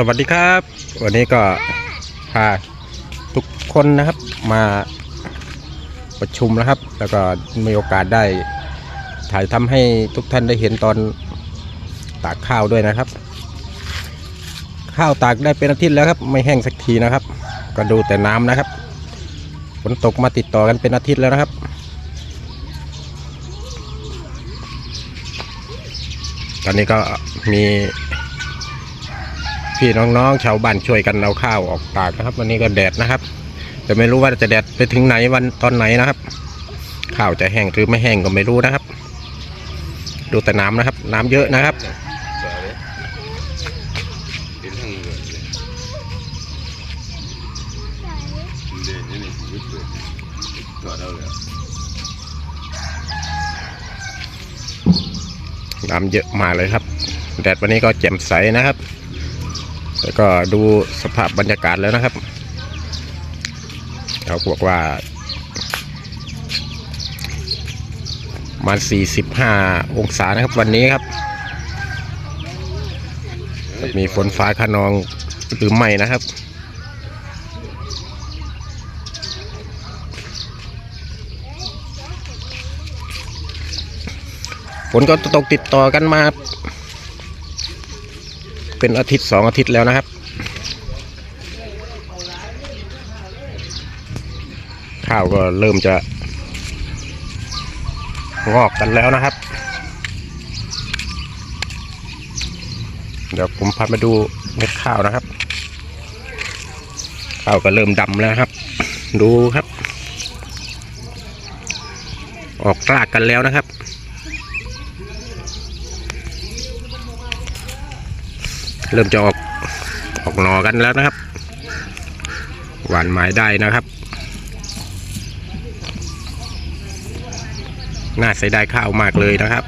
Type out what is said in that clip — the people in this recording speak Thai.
สวัสดีครับ วันนี้ก็พาทุกคนนะครับมาประชุมนะครับ แล้วก็มีโอกาสได้ถ่ายทำให้ทุกท่านได้เห็นตอนตากข้าวด้วยนะครับ ข้าวตากได้เป็นอาทิตย์แล้วครับ ไม่แห้งสักทีนะครับ ก็ดูแต่น้ำนะครับฝนตกมาติดต่อกันเป็นอาทิตย์แล้วนะครับ ตอนนี้ก็มี พี่น้องๆชาวบ้านช่วยกันเอาข้าวออกตากนะครับ วันนี้ก็แดดนะครับ แต่ไม่รู้ว่าจะแดดไปถึงไหนวันตอนไหนนะครับ ข้าวจะแห้งหรือไม่แห้งก็ไม่รู้นะครับ ดูแต่น้ำนะครับ น้ำเยอะนะครับน้ำเยอะมาเลยครับ แดดวันนี้ก็แจ่มใสนะครับ แล้วก็ดูสภาพบรรยากาศแล้วนะครับเขาบอกว่ามา45 องศานะครับวันนี้ครับ มีฝนฟ้าขนองหรือไม่นะครับ ฝนก็ตกติดต่อกันมา เป็นอาทิตย์สองอาทิตย์แล้วนะครับ ข้าวก็เริ่มจะงอกกันแล้วนะครับ เดี๋ยวผมพามาดูเม็ดข้าวนะครับ ข้าวก็เริ่มดำแล้วครับ ดูครับ ออกรากกันแล้วนะครับ เริ่มจะออกออกหนอกันแล้วนะครับ หวานไม้ได้นะครับ น่าใส่ได้ข้าวมากเลยนะครับ